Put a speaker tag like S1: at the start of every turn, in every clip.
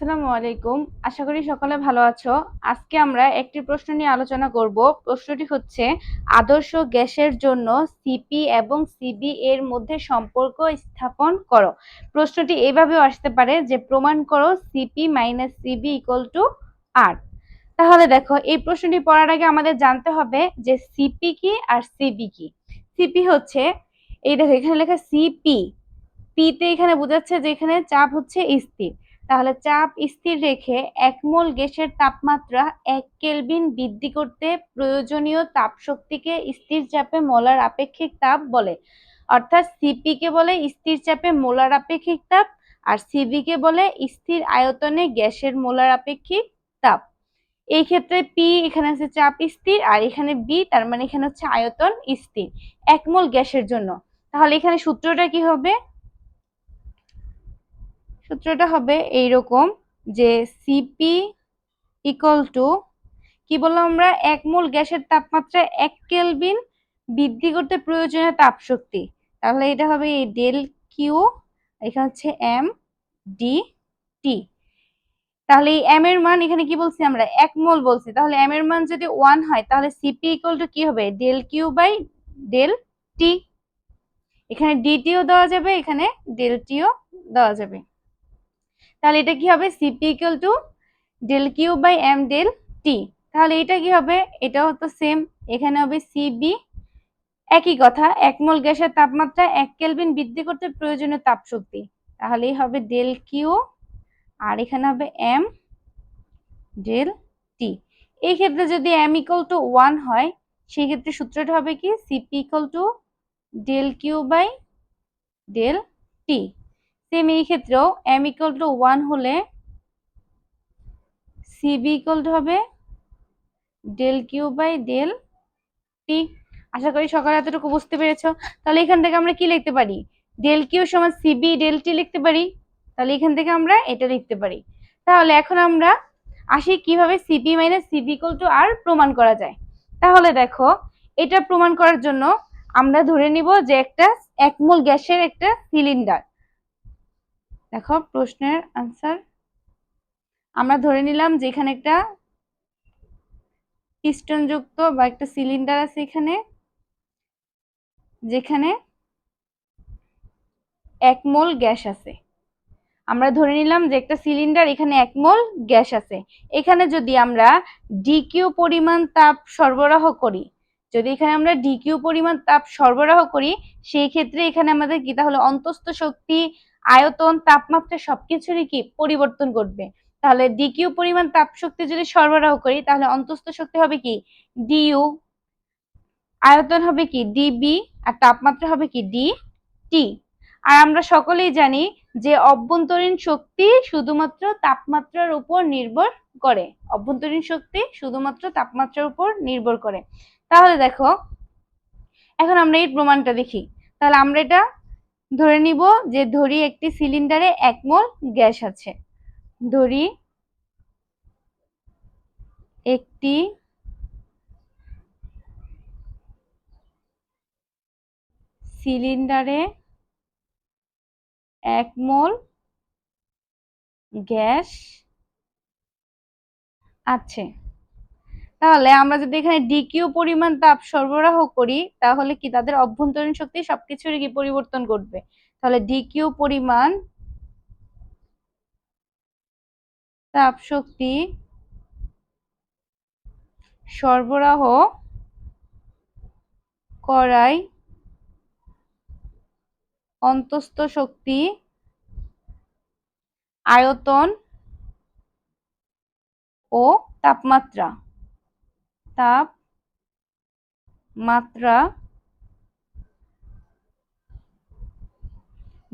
S1: আসসালামু আলাইকুম। আশা করি সকলে ভালো আছো। আজকে আমরা একটি প্রশ্ন নিয়ে আলোচনা করব। প্রশ্নটি হচ্ছে, আদর্শ গ্যাসের জন্য সিপি এবং সিবি এর মধ্যে সম্পর্ক স্থাপন করো। প্রশ্নটি এইভাবেও আসতে পারে যে, প্রমাণ করো C P minus C V equal to R তাহলে দেখো, এই প্রশ্নটি পড়ার আগে আমাদের জানতে হবে যে, সিপি কি আর সিবি কি? সিপি হচ্ছে, এই দেখো এখানে লেখা সিপি। পিতে এখানে বোঝাচ্ছে যে, এখানে চাপ হচ্ছে স্থির। তাহলে চাপ স্থির রেখে এক মোল গ্যাসের তাপমাত্রা এক কেলভিন বৃদ্ধি করতে প্রয়োজনীয় তাপ শক্তিকে স্থির চাপে মোলার আপেক্ষিক তাপ বলে। অর্থাৎ সিপি কে বলে স্থির চাপে মোলার আপেক্ষিক তাপ আর সিবি কে বলে স্থির আয়তনে গ্যাসের মোলার আপেক্ষিক তাপ। এই ক্ষেত্রে পি এখানে আছে চাপ স্থির আর এখানে বি তার মানে এখানে হচ্ছে আয়তন স্থির, এক মোল গ্যাসের জন্য। তাহলে এখানে সূত্রটা কি হবে? সূত্রটা হবে এই রকম যে সিপি ইকুয়াল টু কি বললাম আমরা? এক মোল গ্যাসের তাপমাত্রা এক কেলভিন বৃদ্ধি করতে প্রয়োজনীয় তাপ শক্তি তাহলে এটা হবে এই ডেল কিউ এখানে হচ্ছে এম ডি টি তাহলে এই এম এর মান এখানে কি বলছি আমরা? এক মোল বলছি। তাহলে এম এর মান যদি ওয়ান হয়, তাহলে সিপি ইকুয়াল টু কি হবে? Del Q by del T এখানে ডিটিও দেওয়া যাবে, এখানে ডেল টিও দেওয়া যাবে। তাহলে এটা কি হবে? C P equal to del Q by M del T তাহলে এটা কি হবে? এটাও তো সেম এখানে হবে সিবি একই কথা, এক মোল গ্যাসের তাপমাত্রা এক কেলভিন বৃদ্ধি করতে প্রয়োজনীয় তাপ শক্তি তাহলেই হবে ডেল কিউ আর এখানে হবে এম ডেল টি এই ক্ষেত্রে যদি এম ইকুয়াল টু ওয়ান হয়, সেই ক্ষেত্রে সূত্রটা হবে কি? C P equal to del Q by del T same এই ক্ষেত্রেও এম ইকুয়াল টু ওয়ান হলে সিবি ইকুয়াল টু হবে del Q by del T আশা করি সকালে এতটুকু বুঝতে পেরেছ। তাহলে এখান থেকে আমরা কি লিখতে পারি? ডেল কিউ সমান সিবি ডেল টি লিখতে পারি। তাহলে এখান থেকে আমরা এটা লিখতে পারি। তাহলে এখন আমরা আসি কীভাবে CP minus CV equal to R প্রমাণ করা যায়। তাহলে দেখো, এটা প্রমাণ করার জন্য আমরা ধরে নিব যে একটা একমূল গ্যাসের একটা সিলিন্ডার দেখো, প্রশ্নের আনসার আমরা ধরে নিলাম যে এখানে একটা পিস্টন যুক্ত বা একটা সিলিন্ডার আছে এখানে, যেখানে এক মোল গ্যাস আছে। আমরা ধরে নিলাম যে একটা সিলিন্ডার এখানে এক মোল গ্যাস আছে। এখানে যদি আমরা ডিকিউ পরিমাণ তাপ সরবরাহ করি, যদি এখানে আমরা ডিকিউ পরিমাণ তাপ সরবরাহ করি, সেই ক্ষেত্রে এখানে আমাদের কি? তাহলে অন্তস্থ শক্তি আয়তন, তাপমাত্রা সবকিছুরই কি পরিবর্তন ঘটবে? তাহলে ডিকিউ পরিমাণ তাপ শক্তি যদি সরবরাহ করি, তাহলে অন্তস্থ শক্তি হবে কি? ডিইউ আয়তন হবে কি? ডিবি আর তাপমাত্রা হবে কি? ডি টি আর আমরা সকলেই জানি যে অভ্যন্তরীণ শক্তি শুধুমাত্র তাপমাত্রার উপর নির্ভর করে। অভ্যন্তরীণ শক্তি শুধুমাত্র তাপমাত্রার উপর নির্ভর করে। তাহলে দেখো, এখন আমরা এই প্রমাণটা দেখি। তাহলে আমরা এটা ধরে নিব যে ধরি একটি সিলিন্ডারে এক মোল গ্যাস আছে। ধরি একটি সিলিন্ডারে এক মোল গ্যাস আছে। তাহলে আমরা যদি এখানে ডিকিউ পরিমাণ তাপ সরবরাহ করি, তাহলে কি তাদের অভ্যন্তরীণ শক্তি সবকিছুরই কি পরিবর্তন ঘটবে? তাহলে ডিকিউ পরিমাণ তাপ শক্তি সরবরাহ করাই অন্তস্থ শক্তি আয়তন ও তাপমাত্রা। তাপমাত্রা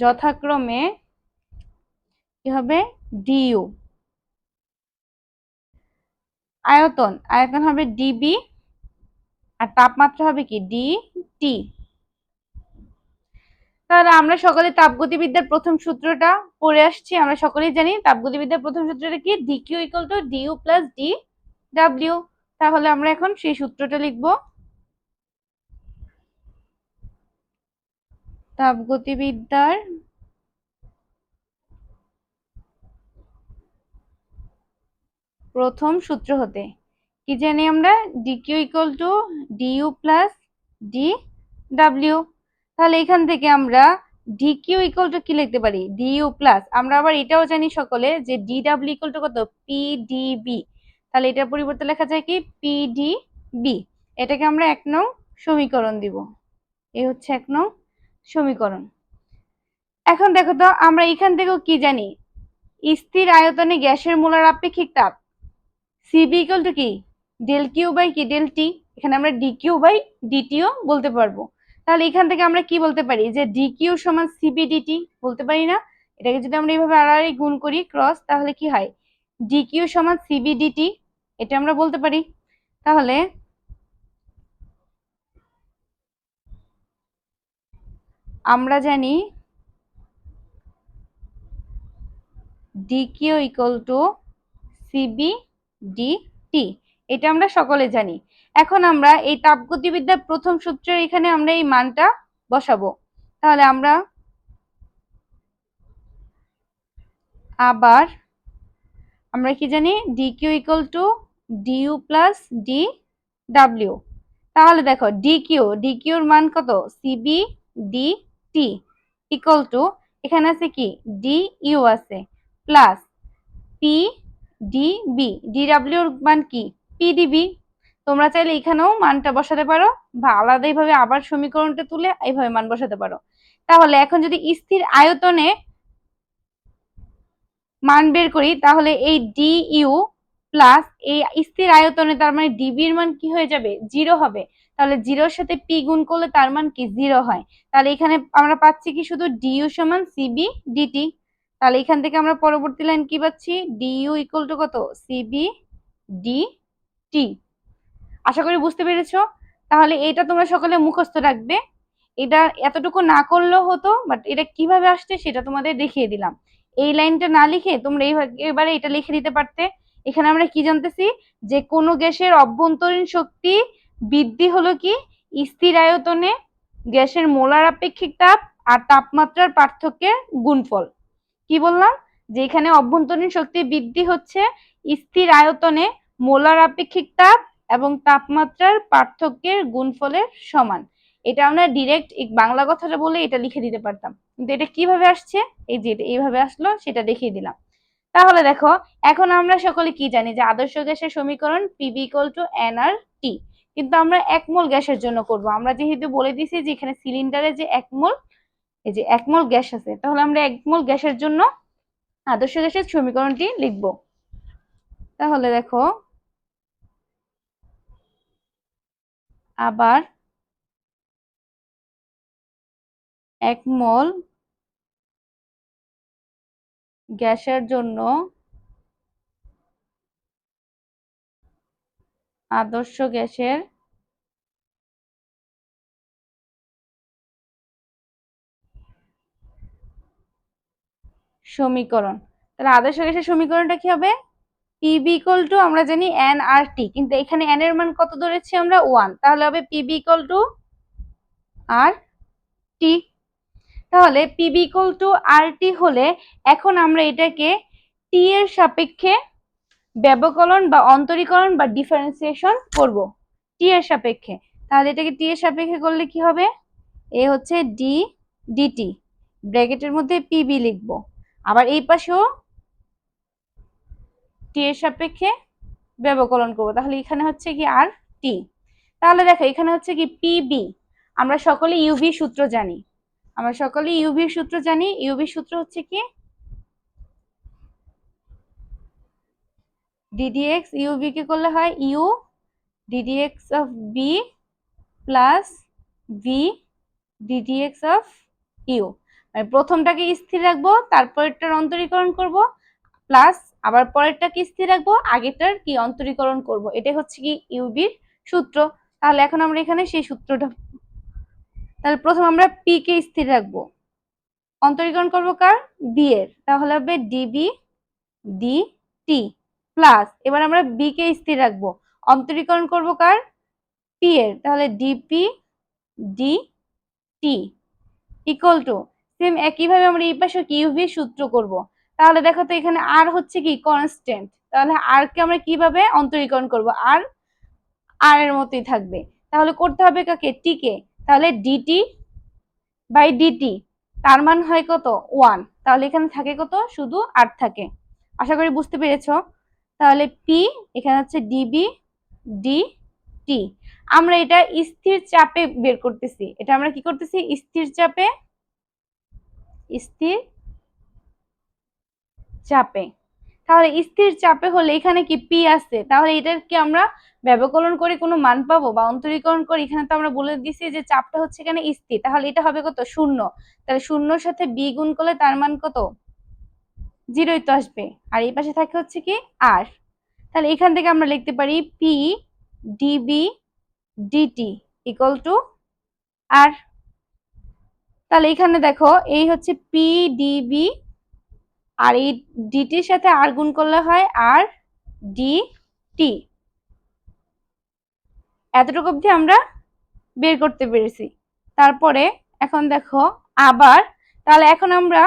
S1: যথাক্রমে কি হবে? ডিইউ আয়তন আয়তন হবে ডিবি আর তাপমাত্রা হবে কি? ডি টি তাহলে আমরা সকলে তাপগতিবিদ্যার প্রথম সূত্রটা পড়ে আসছি, আমরা সকলেই জানি তাপগতিবিদ্যার প্রথম সূত্রটা কি? DQ equal to DU plus D W তাহলে আমরা এখন সেই সূত্রটা লিখব। তাপগতিবিদ্যার প্রথম সূত্র হতে। কি জানি আমরা? DQ equal to DU plus D W তাহলে এখান থেকে আমরা ডিকিউ ইকুয়াল টু কি লিখতে পারি? ডিইউ প্লাস আমরা আবার এটাও জানি সকলে যে ডি ডাব্লিউ ইকুয়াল টু কত পি পিডিবি তাহলে এটার পরিবর্তে লেখা যায় কি? পিডিবি এটাকে আমরা এক নং সমীকরণ দিব। এই হচ্ছে এক নং সমীকরণ। এখন দেখো তো, আমরা এখান থেকেও কি জানি? স্থির আয়তনে গ্যাসের মোলার আপেক্ষিক তাপ। সিবি ইকুয়াল টু কি? ডেল কিউ বাই কি? ডেল টি এখানে আমরা ডি কিউ বাই ডিটিও বলতে পারব। তাহলে এখান থেকে আমরা কি বলতে পারি? যে ডি কিউ সমান সিবি ডিটি বলতে পারি না। এটাকে যদি আমরা এইভাবে আড়াআড়ি গুণ করি ক্রস তাহলে কি হয়? ডি কিউ সমান সিবি ডিটি এটা আমরা বলতে পারি। তাহলে আমরা জানি DQ equal to CV DT এটা আমরা সকলে জানি। এখন আমরা এই তাপগতিবিদ্যার প্রথম সূত্রের এখানে আমরা এই মানটা বসাবো। তাহলে আমরা আবার আমরা কি জানি? DQ equal to DU plus D W তাহলে দেখো ডিকিউ ডিকিউর মান কত? CV D T equal to এখানে আছে কি? ডি ইউ আছে প্লাস পি ডি বি ডিডাব্লিউর মান কি? পিডিবি তোমরা চাইলে এখানেও মানটা বসাতে পারো বা আলাদাইভাবে আবার সমীকরণটা তুলে এইভাবে মান বসাতে পারো। তাহলে এখন যদি স্থির আয়তনে মান বের করি, তাহলে এই ডি ইউ প্লাস এই স্থির আয়তনে তার মানে ডিবির মান কি হয়ে যাবে? জিরো হবে। তাহলে জিরোর সাথে পি গুণ করলে তার মান কি? জিরো হয়। তাহলে এখানে আমরা পাচ্ছি কি শুধু ডিইউ সমান সিবি ডিটি তাহলে এখান থেকে আমরা পরবর্তী লাইন কি পাচ্ছি? ডিইউ ইকুয়াল টু কত? সিবি ডি টি আশা করি বুঝতে পেরেছ? তাহলে এটা তোমরা সকলে মুখস্থ রাখবে। এটা এতটুকু না করলেও হতো বাট এটা কীভাবে আসছে সেটা তোমাদের দেখিয়ে দিলাম। এই লাইনটা না লিখে তোমরা এবারে এটা লিখে দিতে পারতে। এখানে আমরা কি জানতেছি? যে কোনো গ্যাসের অভ্যন্তরীণ শক্তি বৃদ্ধি হলো কি? স্থির আয়তনে গ্যাসের মোলার আপেক্ষিক তাপ আর তাপমাত্রার পার্থক্যের গুণফল। কি বললাম? যে এখানে অভ্যন্তরীণ শক্তি বৃদ্ধি হচ্ছে স্থির আয়তনে মোলার আপেক্ষিক তাপ এবং তাপমাত্রার পার্থক্যের গুণফলের সমান। এটা আমরা ডিরেক্ট বাংলা কথাটা বলে এটা লিখে দিতে পারতাম। কিন্তু এটা কীভাবে আসছে? এই যে এইভাবে আসলো, সেটা দেখিয়ে দিলাম। তাহলে দেখো, এখন আমরা সকলে কি জানি যে আদর্শ গ্যাসের সমীকরণ PV equal to N R T কিন্তু আমরা একমোল গ্যাসের জন্য করব। আমরা যেহেতু বলে দিছি যে এখানে সিলিন্ডারে যে একমোল, এই যে একমোল গ্যাস আছে, তাহলে আমরা একমোল গ্যাসের জন্য আদর্শ গ্যাসের সমীকরণটি লিখব। তাহলে দেখো, আবার এক মোল গ্যাসের জন্য আদর্শ গ্যাসের সমীকরণ। তাহলে আদর্শ গ্যাসের সমীকরণটা কি হবে? পিবি ইকুয়াল টু আমরা জানি এন আর টি কিন্তু এখানে এন এর মান কত ধরেছি আমরা? ওয়ান তাহলে হবে PV equal to R T তাহলে পিবি টু আর টি হলে এখন আমরা এটাকে টি এর সাপেক্ষে ব্যবকলন বা অন্তরীকরণ বা ডিফারেন্সিয়েশন করব। টি এর সাপেক্ষে। তাহলে এটাকে টি এর সাপেক্ষে করলে কি হবে? এ হচ্ছে ডি ডিটি ব্র্যাকেটের মধ্যে পিবি লিখব। আবার এই পাশেও টি এর সাপেক্ষে ব্যবকলন করব। তাহলে এখানে হচ্ছে কি আর টি তাহলে দেখো, এখানে হচ্ছে কি পিবি আমরা সকলে ইউভি সূত্র জানি। আমরা সকলে ইউভি সূত্র জানি। ইউভি সূত্র হচ্ছে কি? ডিডিএক্স ইউভি কে করলে হয় U DDX of V plus V DDX of U মানে প্রথমটাকে স্থির রাখব, তারপরেরটার অন্তরীকরণ করব প্লাস আবার পরেরটাকে স্থির রাখব, আগেরটার কি, অন্তরীকরণ করব। এটাই হচ্ছে কি ইউবির সূত্র। তাহলে এখন আমরা এখানে সেই সূত্রটা তাহলে প্রথম আমরা পি কে স্থির রাখব। অন্তরীকরণ করব কার? বি এর। তাহলে হবে ডিবি ডি টি প্লাস এবার আমরা বি কে স্থির রাখব। অন্তরীকরণ করব কার? পি এর। তাহলে DP D T equal to same একইভাবে আমরা এই পাশে ইউভি সূত্র করব। তাহলে দেখো তো এখানে আর হচ্ছে কি? কনস্ট্যান্ট তাহলে আর কে আমরা কীভাবে অন্তরীকরণ করব? আর আর এর মতোই থাকবে। তাহলে করতে হবে কাকে? টিকে তাহলে ডিটি বাই ডিটি তার মান হয় কত? ওয়ান তাহলে এখানে থাকে কত? শুধু আর থাকে। আশা করি বুঝতে পেরেছ? তাহলে পি এখানে হচ্ছে ডিবি ডি টি আমরা এটা স্থির চাপে বের করতেছি। এটা আমরা কি করতেছি? স্থির চাপে স্থির চাপে। তাহলে স্থির চাপে হলে এখানে কি পি আছে? তাহলে এটার কি আমরা ব্যবকলন করে কোনো মান পাবো বা অন্তরীকরণ করে এখানে তো আমরা বলে দিছি যে চাপটা হচ্ছে এখানে স্থির। তাহলে এটা হবে কত? শূন্য। তাহলে শূন্যর সাথে বি গুণ করলে তার মান কত? জিরোই তো আসবে। আর এই পাশে থাকে হচ্ছে কি আর তাহলে এখান থেকে আমরা লিখতে পারি P DV DT equal to R তাহলে এখানে দেখো, এই হচ্ছে পি ডিবি আর এই ডিটির সাথে আর গুণ করলে হয় আর ডি টি এতটুকু অবধি আমরা বের করতে পেরেছি। তারপরে এখন দেখো আবার, তাহলে এখন আমরা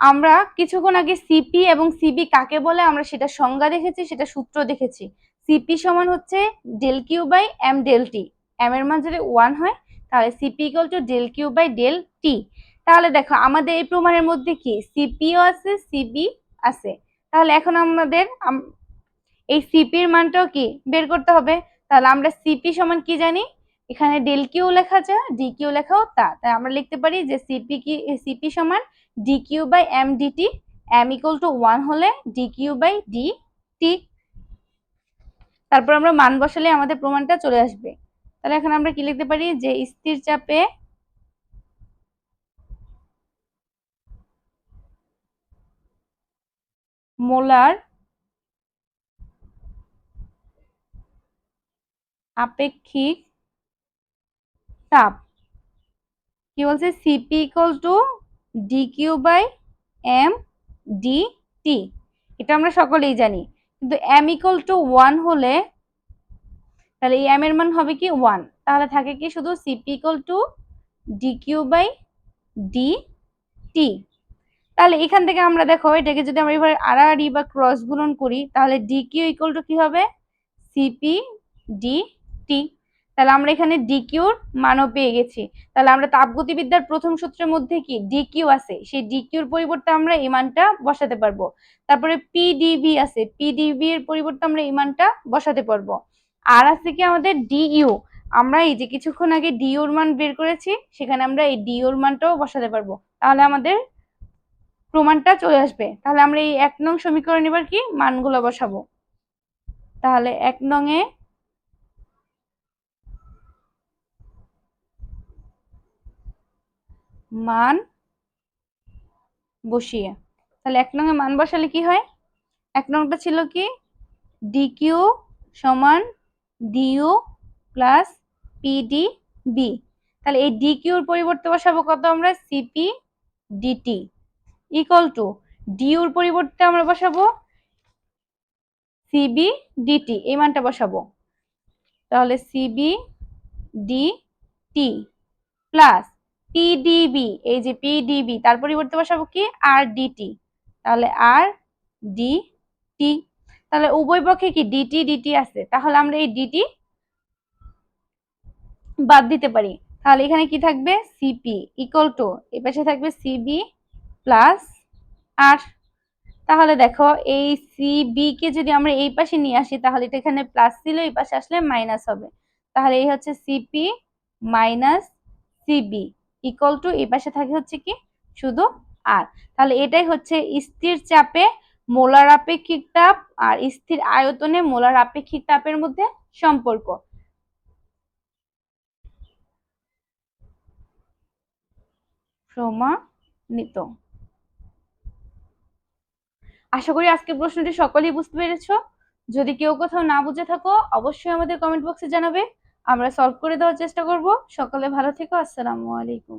S1: আমরা কিছুক্ষণ আগে সিপি এবং সিবি কাকে বলে, আমরা সেটা সংজ্ঞা দেখেছি, সেটা সূত্র দেখেছি। সিপি সমান হচ্ছে del Q by M del T M এর মান যদি ওয়ান হয়, তাহলে CP equal to del Q by del T তাহলে দেখো, আমাদের এই প্রমাণের মধ্যে কি? সিপিও আছে সিবি আছে। তাহলে এখন আমাদের এই সিপির মানটাও কি? বের করতে হবে। তাহলে আমরা সিপি সমান কি জানি? এখানে ডেল কিউ লেখা যায় ডি কিউ লেখাও তা। তাই আমরা লিখতে পারি যে সিপি কি সিপি সমান D Q by M DT M equal to one হলে D Q by D T তারপর আমরা মান বসালে আমাদের প্রমাণটা চলে আসবে। তাহলে এখন আমরা কি লিখতে পারি? যে স্থির চাপে মোলার আপেক্ষিক তাপ। কি বলছে? CP equal to D Q by M D T এটা আমরা সকলেই জানি। কিন্তু এম ইকুয়াল টু ওয়ান হলে তাহলে এই এম এর মান হবে কি ওয়ান তাহলে থাকে কি শুধু CP equal to D Q by D T তাহলে এখান থেকে আমরা দেখো, এটাকে যদি আমরা এবার আড়াআড়ি বা ক্রস গুণন করি, তাহলে ডি কিউ ইকুয়াল টু কি হবে? সিপি ডি টি তাহলে আমরা এখানে ডিকিউর মানও পেয়ে গেছি। তাহলে আমরা তাপগতিবিদ্যার প্রথম সূত্রের মধ্যে কি? ডিকিউ আছে। সেই ডিকিউর পরিবর্তে আমরা এই মানটা বসাতে পারব। তারপরে পিডিবি আছে। পিডিবি এর পরিবর্তে আমরা এই মানটা বসাতে পারব। আর আছে কি আমাদের? ডিইউ আমরা এই যে কিছুক্ষণ আগে ডিওর মান বের করেছি, সেখানে আমরা এই ডিওর মানটাও বসাতে পারব। তাহলে আমাদের প্রমাণটা চলে আসবে। তাহলে আমরা এই এক নং সমীকরণ এবার কি? মানগুলো বসাবো। তাহলে এক নং এ মান বসিয়ে। তাহলে এক নং এ মান বসালে কি হয়? এক নংটা ছিল কি? ডিকিউ সমান ডিইউ প্লাস পিডি বি তাহলে এই ডিকিউর পরিবর্তে বসাবো কত আমরা? সিপি ডিটি ইকুয়াল টু ডিউর পরিবর্তে আমরা বসাবো সিবি ডিটি এই মানটা বসাবো। তাহলে CV D T plus PDV এই যে পিডিবি তার পরিবর্তে বসাবো কি? আর ডিটি তাহলে আর ডি টি তাহলে উভয় পক্ষে কি ডিটি ডিটি আছে? তাহলে আমরা এই ডিটি বাদ দিতে পারি। তাহলে এখানে কি থাকবে? সিপি ইকুয়াল টু এই পাশে থাকবে সিবি প্লাস আর তাহলে দেখো এই সিবি কে যদি আমরা এই পাশে নিয়ে আসি, তাহলে এটা এখানে প্লাস ছিল এই পাশে আসলে মাইনাস হবে। তাহলে এই হচ্ছে CP minus CV equal to এই পাশে থাকে হচ্ছে কি? শুধু আর তাহলে এটাই হচ্ছে স্থির চাপে মোলার আপেক্ষিক তাপ আর স্থির আয়তনে মোলার আপেক্ষিক তাপের মধ্যে সম্পর্ক। প্রমাণিত। আশা করি আজকে প্রশ্নটি সকলেই বুঝতে পেরেছ। যদি কেউ কোথাও না বুঝে থাকো, অবশ্যই আমাদের কমেন্ট বক্সে জানাবে। আমরা সলভ করে দেওয়ার চেষ্টা করব। সকলে ভালো থেকো, আসসালামু আলাইকুম।